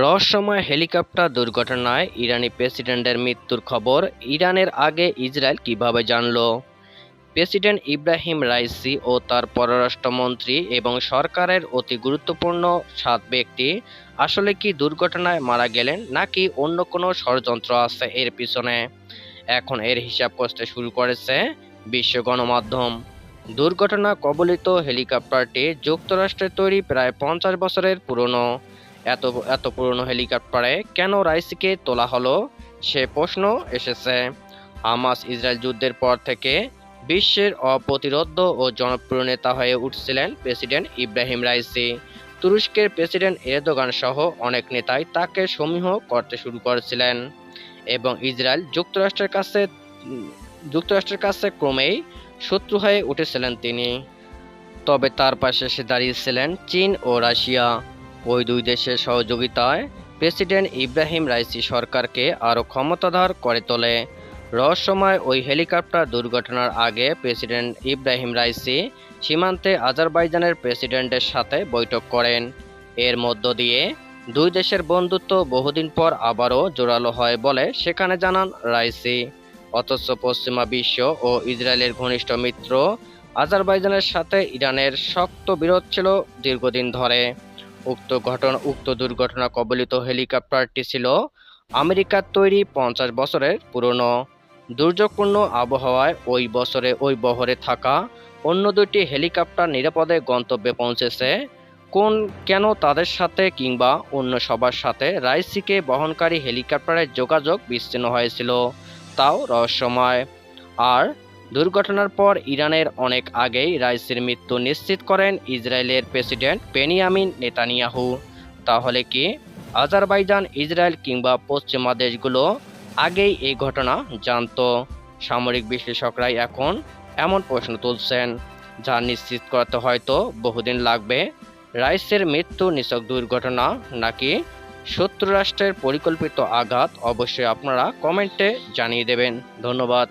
রহস্যময় হেলিকপ্টার দুর্ঘটনায় ইরানি প্রেসিডেন্টের মৃত্যুর খবর ইরানের আগে ইসরায়েল কীভাবে জানল? প্রেসিডেন্ট ইব্রাহিম রাইসি ও তার পররাষ্ট্রমন্ত্রী এবং সরকারের অতি গুরুত্বপূর্ণ সাত ব্যক্তি আসলে কি দুর্ঘটনায় মারা গেলেন নাকি অন্য কোনো ষড়যন্ত্র আছে এর পিছনে? এখন এর হিসাব করতে শুরু করেছে বিশ্ব গণমাধ্যম। দুর্ঘটনা কবলিত হেলিকপ্টারটি যুক্তরাষ্ট্রের তৈরি প্রায় পঞ্চাশ বছরের পুরনো। এত এত পুরনো হেলিকপ্টারে কেন রাইসিকে তোলা হলো? সে প্রশ্ন এসেছে। হামাস ইসরায়েল যুদ্ধের পর থেকে বিশ্বের অপ্রতিরোধ্য ও জনপ্রিয় নেতা হয়ে উঠছিলেন প্রেসিডেন্ট ইব্রাহিম রাইসি। তুরস্কের প্রেসিডেন্ট এরদোগান সহ অনেক নেতাই তাকে সমীহ করতে শুরু করেছিলেন এবং ইসরায়েল যুক্তরাষ্ট্রের কাছে যুক্তরাষ্ট্রের কাছে ক্রমেই শত্রু হয়ে উঠেছিলেন তিনি। তবে তার পাশে এসে দাঁড়িয়েছিলেন চীন ও রাশিয়া। ওই দুই দেশের সহযোগিতায় প্রেসিডেন্ট ইব্রাহিম রাইসি সরকারকে আরও ক্ষমতাধর করে তোলে। রহস্যময় ওই হেলিকপ্টার দুর্ঘটনার আগে প্রেসিডেন্ট ইব্রাহিম রাইসি সীমান্তে আজারবাইজানের প্রেসিডেন্টের সাথে বৈঠক করেন। এর মধ্য দিয়ে দুই দেশের বন্ধুত্ব বহুদিন পর আবারও জোরালো হয় বলে সেখানে জানান রাইসি। অথচ পশ্চিমা বিশ্ব ও ইসরায়েলের ঘনিষ্ঠ মিত্র আজারবাইজানের সাথে ইরানের শক্ত বিরোধ ছিল দীর্ঘদিন ধরে। উক্ত ঘটনা, উক্ত দুর্ঘটনা কবলিত হেলিকপ্টারটি ছিল আমেরিকার তৈরি পঞ্চাশ বছরের পুরনো। দুর্যোগপূর্ণ আবহাওয়ায় ওই বছরে ওই বহরে থাকা অন্য দুটি হেলিকপ্টার নিরাপদে গন্তব্যে পৌঁছেছে। কোন, কেন তাদের সাথে কিংবা অন্য সবার সাথে রাইসিকে বহনকারী হেলিকপ্টারের যোগাযোগ বিচ্ছিন্ন হয়েছিল, তাও রহস্যময়। আর দুর্ঘটনার পর ইরানের অনেক আগেই রাইসির মৃত্যু নিশ্চিত করেন ইসরায়েলের প্রেসিডেন্ট বেনিয়ামিন নেতানিয়াহু। তাহলে কি আজারবাইজান, ইসরায়েল কিংবা পশ্চিমা দেশগুলো আগেই এই ঘটনা জানতো? সামরিক বিশ্লেষকরাই এখন এমন প্রশ্ন তুলছেন, যা নিশ্চিত করতে হয়তো বহুদিন লাগবে। রাইসের মৃত্যু নিছক দুর্ঘটনা নাকি শত্রু রাষ্ট্রের পরিকল্পিত আঘাত? অবশ্যই আপনারা কমেন্টে জানিয়ে দেবেন। ধন্যবাদ।